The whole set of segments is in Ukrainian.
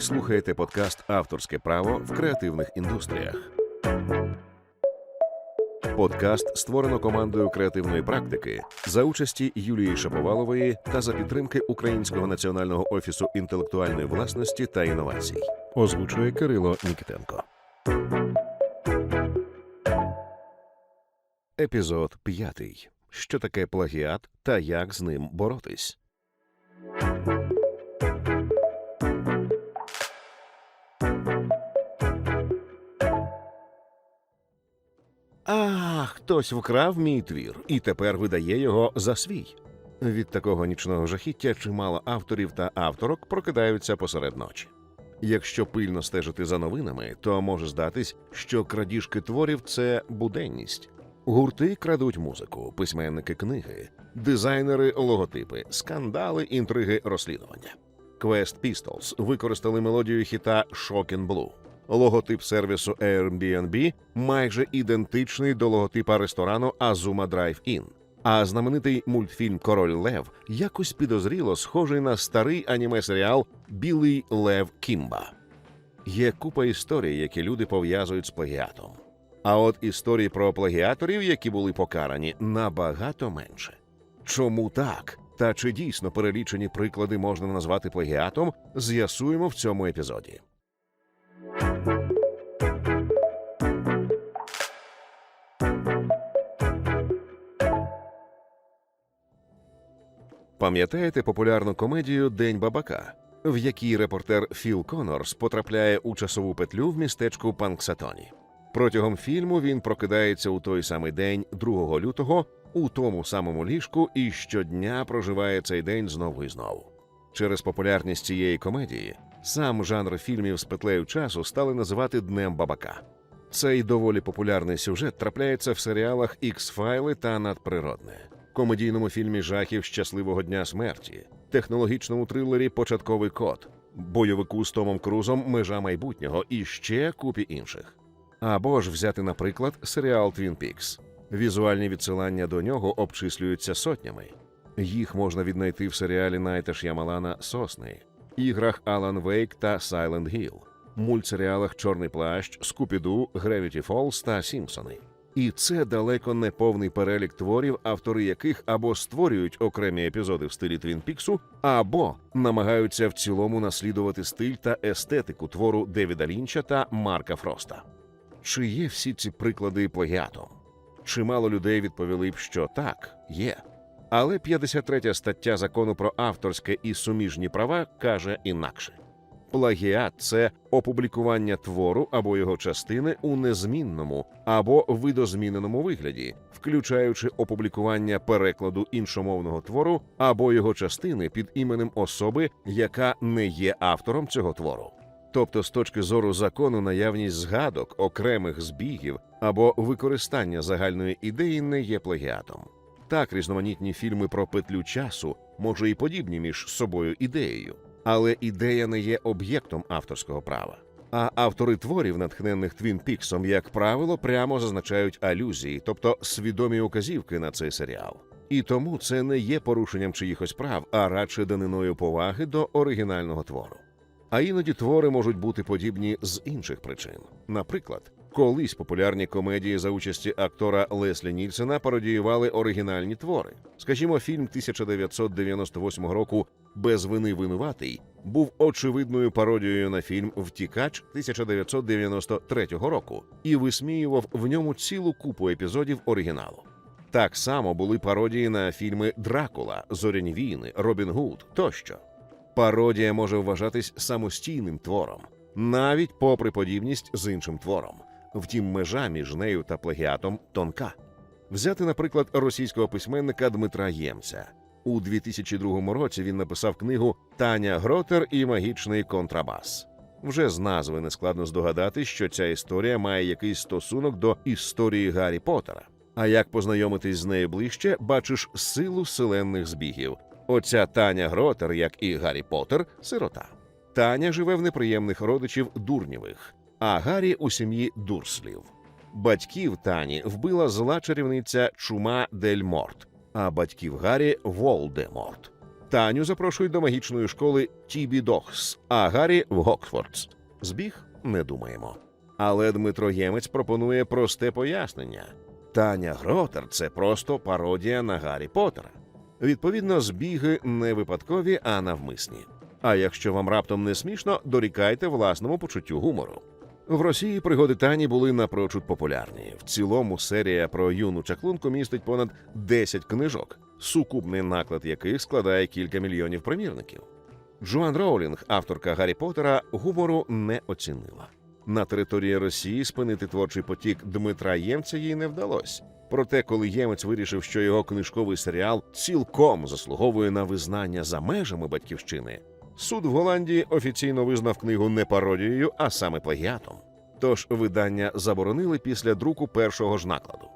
Ви слухаєте подкаст Авторське право в креативних індустріях. Подкаст створено командою креативної практики за участі Юлії Шаповалової та за підтримки Українського національного офісу інтелектуальної власності та інновацій. Озвучує Кирило Нікітенко. Епізод п'ятий. Що таке плагіат та як з ним боротись? А, хтось вкрав мій твір і тепер видає його за свій. Від такого нічного жахіття чимало авторів та авторок прокидаються посеред ночі. Якщо пильно стежити за новинами, то може здатись, що крадіжки творів це буденність. Гурти крадуть музику, письменники книги, дизайнери логотипи, скандали, інтриги, розслідування. Quest Pistols використали мелодію хіта Shocking Blue. Логотип сервісу Airbnb майже ідентичний до логотипа ресторану Azuma Drive-In. А знаменитий мультфільм Король Лев якось підозріло схожий на старий аніме-серіал Білий Лев Кімба. Є купа історій, які люди пов'язують з плагіатом. А от історії про плагіаторів, які були покарані, набагато менше. Чому так? Та чи дійсно перелічені приклади можна назвати плагіатом, з'ясуємо в цьому епізоді. Пам'ятаєте популярну комедію День бабака, в якій репортер Філ Конорс потрапляє у часову петлю в містечку Панксатоні. Протягом фільму він прокидається у той самий день, 2 лютого, у тому самому ліжку і щодня проживає цей день знову і знову. Через популярність цієї комедії сам жанр фільмів з петлею часу стали називати Днем бабака. Цей доволі популярний сюжет трапляється в серіалах Ікс-файли та надприродне, комедійному фільмі жахів Щасливого дня смерті, технологічному трилері Початковий код, бойовику з Томом Крузом Межа майбутнього і ще купі інших. Або ж взяти, наприклад, серіал Твін Пікс. Візуальні відсилання до нього обчислюються сотнями. Їх можна віднайти в серіалі Найта Ш'ямалана Сосни, іграх Алан Вейк та Silent Hill, мультсеріалах Чорний плащ, Скупіду, Гревіті Фолз та Сімпсони. І це далеко не повний перелік творів, автори яких або створюють окремі епізоди в стилі Твін Піксу, або намагаються в цілому наслідувати стиль та естетику твору Девіда Лінча та Марка Фроста. Чи є всі ці приклади плагіатом? Чимало людей відповіли б, що так, є. Але 53 стаття закону про авторське і суміжні права каже інакше: плагіат це опублікування твору або його частини у незмінному або видозміненому вигляді, включаючи опублікування перекладу іншомовного твору або його частини під іменем особи, яка не є автором цього твору. Тобто, з точки зору закону, наявність згадок, окремих збігів або використання загальної ідеї не є плагіатом. Так, різноманітні фільми про петлю часу може і подібні між собою ідеєю, але ідея не є об'єктом авторського права. А автори творів, натхненних Твін Піксом, як правило, прямо зазначають алюзії, тобто свідомі указівки на цей серіал. І тому це не є порушенням чиїхось прав, а радше даниною поваги до оригінального твору. А іноді твори можуть бути подібні з інших причин. Наприклад, колись популярні комедії за участі актора Леслі Нільсена пародіювали оригінальні твори. Скажімо, фільм 1998 року Без вини винуватий був очевидною пародією на фільм Втікач 1993 року і висміював в ньому цілу купу епізодів оригіналу. Так само були пародії на фільми Дракула, Зоряні війни, Робін Гуд тощо. Пародія може вважатись самостійним твором, навіть попри подібність з іншим твором. Втім, межа між нею та плагіатом тонка. Взяти, наприклад, російського письменника Дмитра Ємця. У 2002 році він написав книгу Таня Гротер і магічний контрабас. Вже з назви нескладно здогадати, що ця історія має якийсь стосунок до історії Гаррі Поттера. А як познайомитись з нею ближче, бачиш силу селенних збігів. Оця Таня Гротер, як і Гаррі Поттер, сирота. Таня живе в неприємних родичів Дурнєвих, а Гаррі у сім'ї Дурслів. Батьків Тані вбила зла чарівниця Чума Дель Морт, а батьків Гаррі Волдеморт. Таню запрошують до магічної школи Тібі Догс, а Гаррі в Гоксфордс. Збіг не думаємо. Але Дмитро Ємець пропонує просте пояснення: Таня Гротер це просто пародія на Гаррі Поттера. Відповідно, збіги не випадкові, а навмисні. А якщо вам раптом не смішно, дорікайте власному почуттю гумору. В Росії пригоди Тані були напрочуд популярні. В цілому серія про юну чаклунку містить понад 10 книжок, сукупний наклад яких складає кілька мільйонів примірників. Джоан Роулінг, авторка Гаррі Поттера, гумору не оцінила. На території Росії спинити творчий потік Дмитра Ємця їй не вдалося. Проте, коли Ємець вирішив, що його книжковий серіал цілком заслуговує на визнання за межами батьківщини, суд в Голландії офіційно визнав книгу не пародією, а саме плагіатом. Тож видання заборонили після друку першого ж накладу.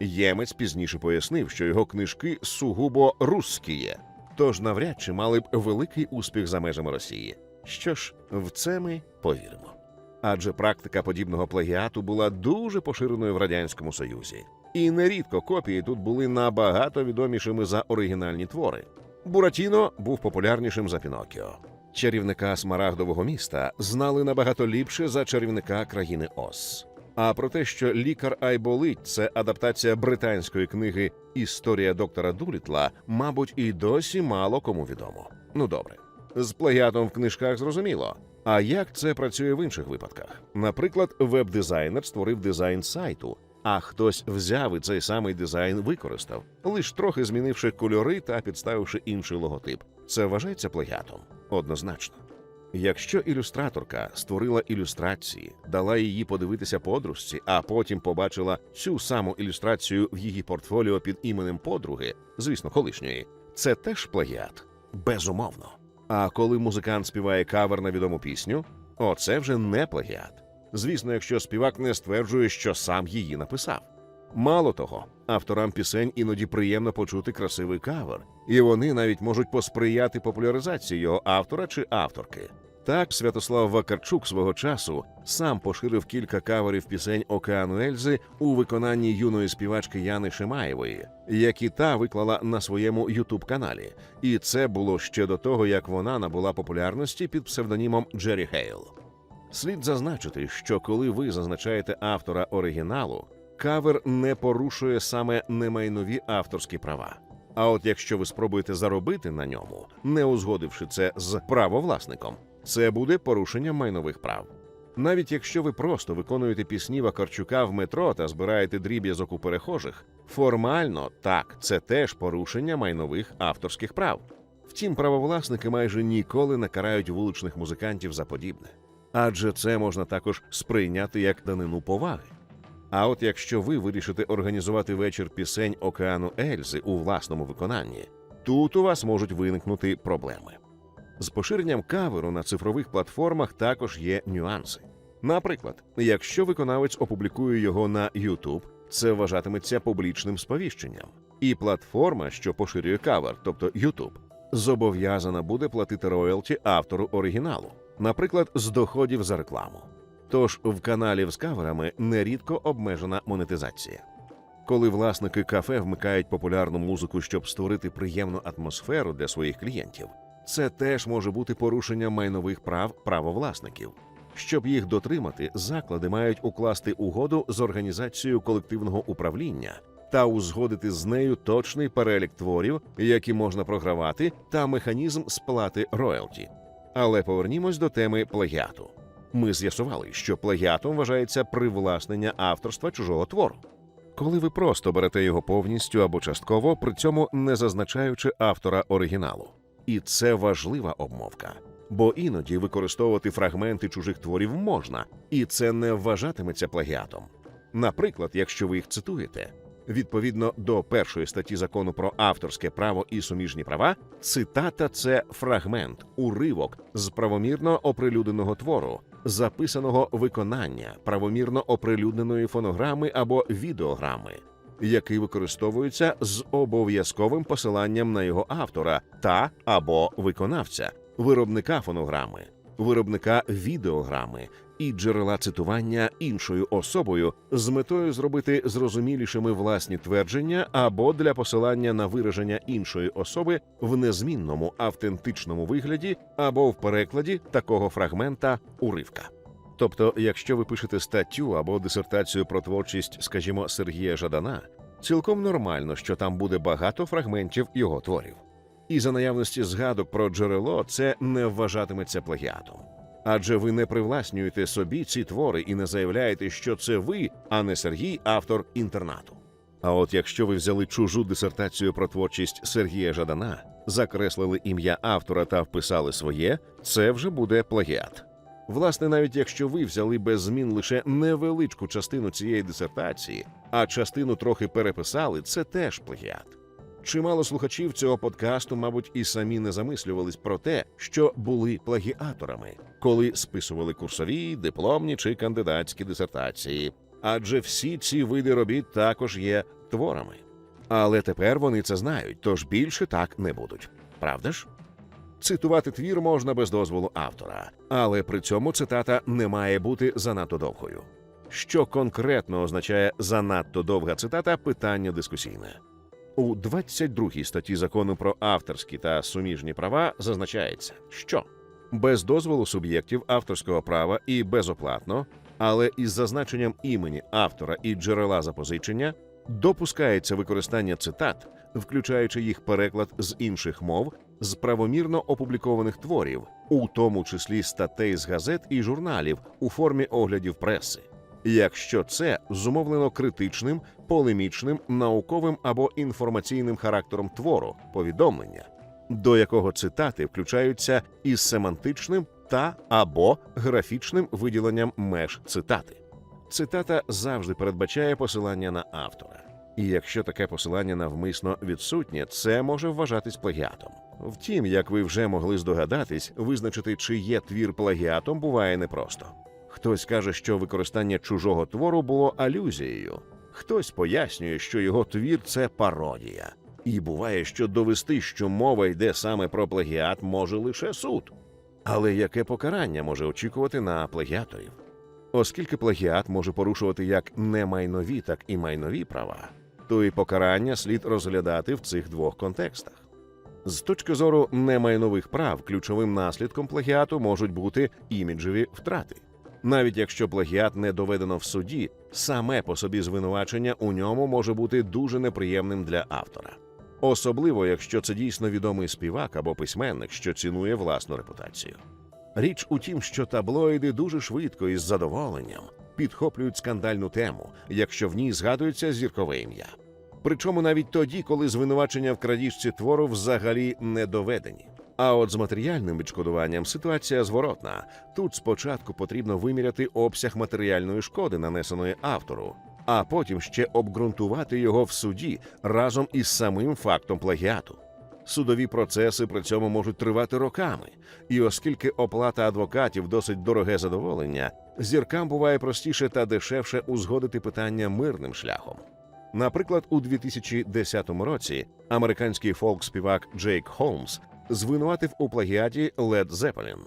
Ємець пізніше пояснив, що його книжки сугубо русські, тож навряд чи мали б великий успіх за межами Росії. Що ж, в це ми повіримо. Адже практика подібного плагіату була дуже поширеною в радянському союзі, і нерідко копії тут були набагато відомішими за оригінальні твори. Буратіно був популярнішим за Пінокіо. Чарівника Смарагдового міста знали набагато ліпше за чарівника країни Оз. А про те, що лікар Айболить це адаптація британської книги Історія доктора Дулітла, мабуть, і досі мало кому відомо. Ну добре, з плагіатом в книжках зрозуміло. А як це працює в інших випадках? Наприклад, веб-дизайнер створив дизайн сайту, а хтось взяв і цей самий дизайн використав, лише трохи змінивши кольори та підставивши інший логотип. Це вважається плагіатом? Однозначно. Якщо ілюстраторка створила ілюстрації, дала її подивитися подружці, а потім побачила цю саму ілюстрацію в її портфоліо під іменем подруги, звісно, колишньої, це теж плагіат, безумовно. А коли музикант співає кавер на відому пісню, оце вже не плагіат. Звісно, якщо співак не стверджує, що сам її написав. Мало того, авторам пісень іноді приємно почути красивий кавер, і вони навіть можуть посприяти популяризації його автора чи авторки. Так, Святослав Вакарчук свого часу сам поширив кілька каверів пісень Океану Ельзи у виконанні юної співачки Яни Шимаєвої, які та виклала на своєму ютуб каналі. І це було ще до того, як вона набула популярності під псевдонімом Джері Хейл. Слід зазначити, що коли ви зазначаєте автора оригіналу, кавер не порушує саме немайнові авторські права. А от якщо ви спробуєте заробити на ньому, не узгодивши це з правовласником, це буде порушення майнових прав. Навіть якщо ви просто виконуєте пісні Вакарчука в метро та збираєте дріб'язок у перехожих, формально так, це теж порушення майнових авторських прав. Втім, правовласники майже ніколи не карають вуличних музикантів за подібне, адже це можна також сприйняти як данину поваги. А от якщо ви вирішите організувати вечір пісень Океану Ельзи у власному виконанні, тут у вас можуть виникнути проблеми. З поширенням каверу на цифрових платформах також є нюанси. Наприклад, якщо виконавець опублікує його на YouTube, це вважатиметься публічним сповіщенням, і платформа, що поширює кавер, тобто YouTube, зобов'язана буде платити роялті автору оригіналу, наприклад, з доходів за рекламу. Тож в каналів з каверами нерідко обмежена монетизація. Коли власники кафе вмикають популярну музику, щоб створити приємну атмосферу для своїх клієнтів, це теж може бути порушенням майнових прав правовласників. Щоб їх дотримати, заклади мають укласти угоду з організацією колективного управління та узгодити з нею точний перелік творів, які можна програвати, та механізм сплати роялті. Але повернімось до теми плагіату. Ми з'ясували, що плагіатом вважається привласнення авторства чужого твору. Коли ви просто берете його повністю або частково, при цьому не зазначаючи автора оригіналу. І це важлива обмовка. Бо іноді використовувати фрагменти чужих творів можна, і це не вважатиметься плагіатом. Наприклад, якщо ви їх цитуєте, відповідно до першої статті закону про авторське право і суміжні права, цитата це фрагмент, уривок з правомірно оприлюдненого твору, записаного виконання правомірно оприлюдненої фонограми або відеограми, який використовується з обов'язковим посиланням на його автора та або виконавця, виробника фонограми, виробника відеограми і джерела цитування іншою особою з метою зробити зрозумілішими власні твердження або для посилання на вираження іншої особи в незмінному автентичному вигляді або в перекладі такого фрагмента уривка. Тобто, якщо ви пишете статтю або дисертацію про творчість, скажімо, Сергія Жадана, цілком нормально, що там буде багато фрагментів його творів. І за наявності згадок про джерело це не вважатиметься плагіатом. Адже ви не привласнюєте собі ці твори і не заявляєте, що це ви, а не Сергій, автор інтернату. А от якщо ви взяли чужу дисертацію про творчість Сергія Жадана, закреслили ім'я автора та вписали своє, це вже буде плагіат. Власне, навіть якщо ви взяли без змін лише невеличку частину цієї дисертації, а частину трохи переписали, це теж плагіат. Чимало слухачів цього подкасту, мабуть, і самі не замислювались про те, що були плагіаторами, коли списували курсові, дипломні чи кандидатські дисертації. Адже всі ці види робіт також є творами. Але тепер вони це знають, тож більше так не будуть. Правда ж? Цитувати твір можна без дозволу автора, але при цьому цитата не має бути занадто довгою. Що конкретно означає занадто довга цитата питання дискусійне. У 22 статті закону про авторські та суміжні права зазначається, що без дозволу суб'єктів авторського права і безоплатно, але із зазначенням імені автора і джерела запозичення допускається використання цитат, включаючи їх переклад з інших мов з правомірно опублікованих творів, у тому числі статей з газет і журналів у формі оглядів преси, якщо це зумовлено критичним, полемічним, науковим або інформаційним характером твору, повідомлення, до якого цитати включаються із семантичним та або графічним виділенням меж цитати. Цитата завжди передбачає посилання на автора. І якщо таке посилання навмисно відсутнє, це може вважатись плагіатом. Втім, як ви вже могли здогадатись, визначити, чи є твір плагіатом, буває непросто. Хтось каже, що використання чужого твору було алюзією, хтось пояснює, що його твір це пародія. І буває, що довести, що мова йде саме про плагіат, може лише суд. Але яке покарання може очікувати на плагіаторів? Оскільки плагіат може порушувати як немайнові, так і майнові права, то і покарання слід розглядати в цих двох контекстах. З точки зору немайнових прав, ключовим наслідком плагіату можуть бути іміджеві втрати. Навіть якщо плагіат не доведено в суді, саме по собі звинувачення у ньому може бути дуже неприємним для автора. Особливо, якщо це дійсно відомий співак або письменник, що цінує власну репутацію. Річ у тім, що таблоїди дуже швидко і з задоволенням підхоплюють скандальну тему, якщо в ній згадується зіркове ім'я. Причому навіть тоді, коли звинувачення в крадіжці твору взагалі не доведені. А от з матеріальним відшкодуванням ситуація зворотна. Тут спочатку потрібно виміряти обсяг матеріальної шкоди, нанесеної автору, а потім ще обґрунтувати його в суді разом із самим фактом плагіату. Судові процеси при цьому можуть тривати роками, і оскільки оплата адвокатів досить дороге задоволення, зіркам буває простіше та дешевше узгодити питання мирним шляхом. Наприклад, у 2010 році американський фолк-співак Джейк Холмс звинуватив у плагіаті Led Zeppelin.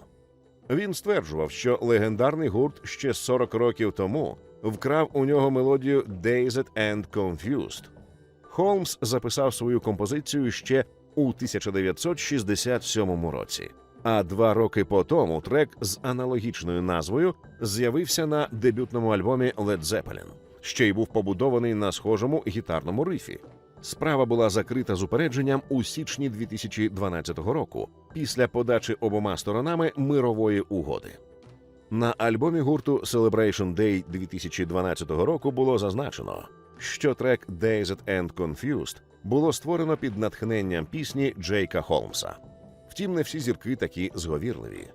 Він стверджував, що легендарний гурт ще 40 років тому вкрав у нього мелодію Dazed and Confused. Холмс записав свою композицію ще у 1967 році. А два роки по тому трек з аналогічною назвою з'явився на дебютному альбомі Led Zeppelin, ще й був побудований на схожому гітарному рифі. Справа була закрита з упередженням у січні 2012 року після подачі обома сторонами мирової угоди. На альбомі гурту Celebration Day 2012 року було зазначено, що трек Dazed and Confused було створено під натхненням пісні Джейка Холмса. Втім, не всі зірки такі зговірливі.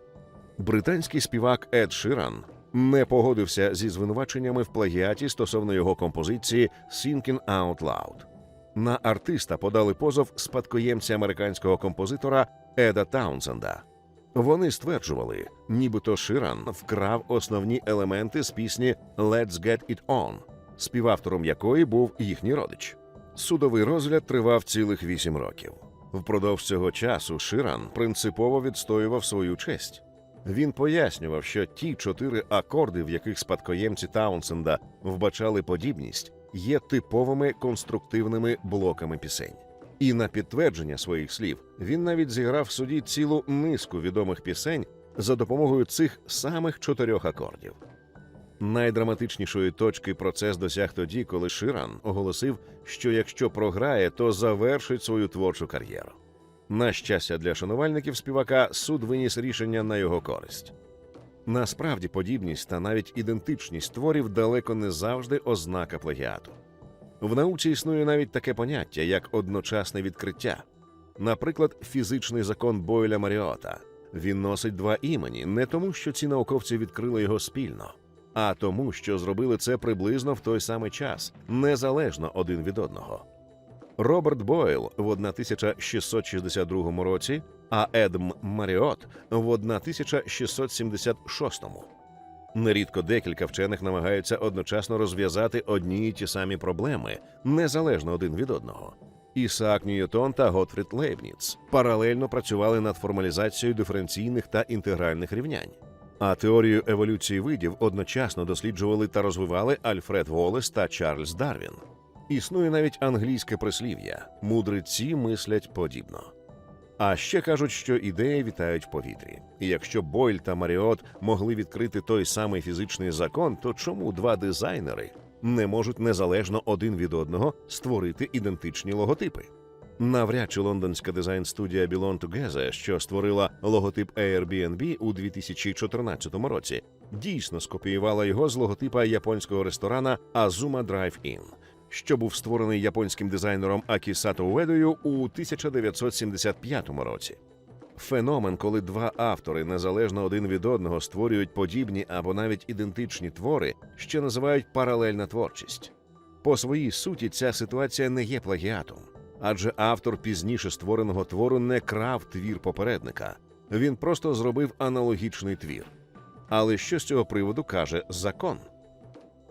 Британський співак Ед Ширан не погодився зі звинуваченнями в плагіаті стосовно його композиції «Thinking Out Loud». На артиста подали позов спадкоємці американського композитора Еда Таунсенда. Вони стверджували, нібито Ширан вкрав основні елементи з пісні «Let's Get It On», співавтором якої був їхній родич. Судовий розгляд тривав цілих вісім років. Впродовж цього часу Ширан принципово відстоював свою честь. Він пояснював, що ті чотири акорди, в яких спадкоємці Таунсенда вбачали подібність, є типовими конструктивними блоками пісень. І на підтвердження своїх слів він навіть зіграв в суді цілу низку відомих пісень за допомогою цих самих чотирьох акордів. Найдраматичнішої точки процес досяг тоді, коли Ширан оголосив, що якщо програє, то завершить свою творчу кар'єру. На щастя для шанувальників співака суд виніс рішення на його користь. Насправді подібність та навіть ідентичність творів далеко не завжди ознака плагіату. В науці існує навіть таке поняття, як одночасне відкриття. Наприклад, фізичний закон Бойля Маріота. Він носить два імені не тому, що ці науковці відкрили його спільно, а тому, що зробили це приблизно в той самий час, незалежно один від одного. Роберт Бойл в 1662 році, а Едм Маріот в 1676. Нерідко декілька вчених намагаються одночасно розв'язати одні й ті самі проблеми, незалежно один від одного. Ісаак Ньютон та Готфрід Лейбніц паралельно працювали над формалізацією диференційних та інтегральних рівнянь. А теорію еволюції видів одночасно досліджували та розвивали Альфред Волес та Чарльз Дарвін. Існує навіть англійське прислів'я мудреці мислять подібно. А ще кажуть, що ідеї вітають в повітрі. І якщо Бойль та Маріот могли відкрити той самий фізичний закон, то чому два дизайнери не можуть незалежно один від одного створити ідентичні логотипи? Навряд чи лондонська дизайн-студія Belong Together, що створила логотип Airbnb у 2014 році, дійсно скопіювала його з логотипа японського ресторана Azuma Drive-In, що був створений японським дизайнером Акісато Уедою у 1975 році. Феномен, коли два автори незалежно один від одного створюють подібні або навіть ідентичні твори, ще називають паралельна творчість. По своїй суті, ця ситуація не є плагіатом, адже автор пізніше створеного твору не крав твір попередника, він просто зробив аналогічний твір. Але що з цього приводу каже закон?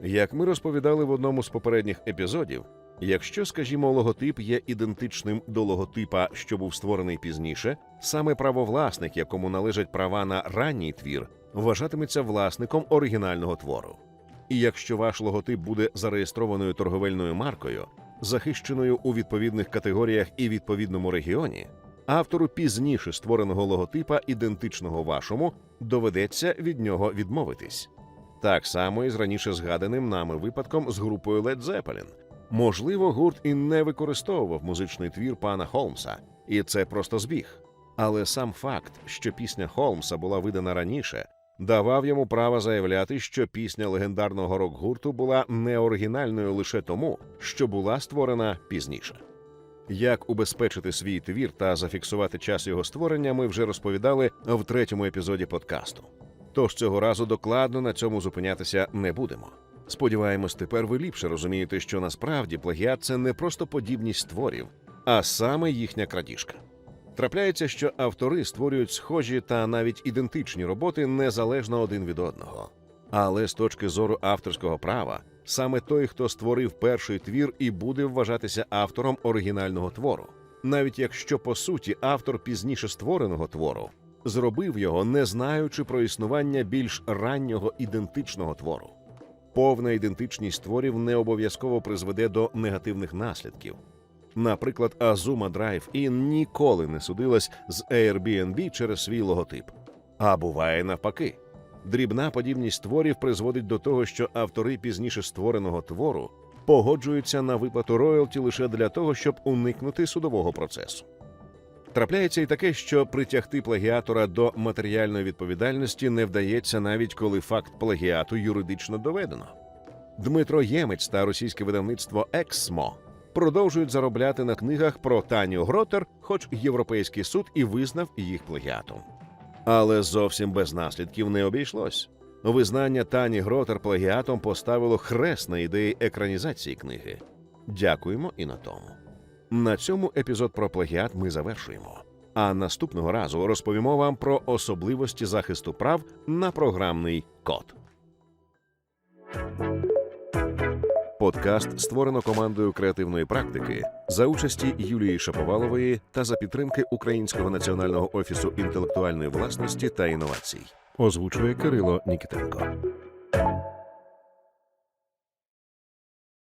Як ми розповідали в одному з попередніх епізодів, якщо, скажімо, логотип є ідентичним до логотипа, що був створений пізніше, саме правовласник, якому належать права на ранній твір, вважатиметься власником оригінального твору. І якщо ваш логотип буде зареєстрованою торговельною маркою, захищеною у відповідних категоріях і відповідному регіоні, автору пізніше створеного логотипа, ідентичного вашому, доведеться від нього відмовитись. Так само і з раніше згаданим нами випадком з групою Led Zeppelin. Можливо, гурт і не використовував музичний твір пана Холмса, і це просто збіг. Але сам факт, що пісня Холмса була видана раніше, давав йому право заявляти, що пісня легендарного рок-гурту була не оригінальною лише тому, що була створена пізніше. Як убезпечити свій твір та зафіксувати час його створення, ми вже розповідали в третьому епізоді подкасту. Тож цього разу докладно на цьому зупинятися не будемо. Сподіваємось, тепер ви ліпше розумієте, що насправді плагіат це не просто подібність творів, а саме їхня крадіжка. Трапляється, що автори створюють схожі та навіть ідентичні роботи незалежно один від одного. Але з точки зору авторського права, саме той, хто створив перший твір, і буде вважатися автором оригінального твору, навіть якщо по суті автор пізніше створеного твору зробив його, не знаючи про існування більш раннього ідентичного твору. Повна ідентичність творів не обов'язково призведе до негативних наслідків. Наприклад, Azuma Drive-In ніколи не судилась з Airbnb через свій логотип. А буває навпаки. Дрібна подібність творів призводить до того, що автори пізніше створеного твору погоджуються на виплату роялті лише для того, щоб уникнути судового процесу. Трапляється і таке, що притягти плагіатора до матеріальної відповідальності не вдається навіть коли факт плагіату юридично доведено. Дмитро Ємець та російське видавництво Ексмо продовжують заробляти на книгах про Таню Гротер, хоч європейський суд і визнав їх плагіатом. Але зовсім без наслідків не обійшлось. Визнання Тані Гротер плагіатом поставило хрест на ідеї екранізації книги. Дякуємо і на тому. На цьому епізод про плагіат ми завершуємо. А наступного разу розповімо вам про особливості захисту прав на програмний код. Подкаст створено командою креативної практики за участі Юлії Шаповалової та за підтримки Українського національного офісу інтелектуальної власності та інновацій. Озвучує Кирило Нікітенко.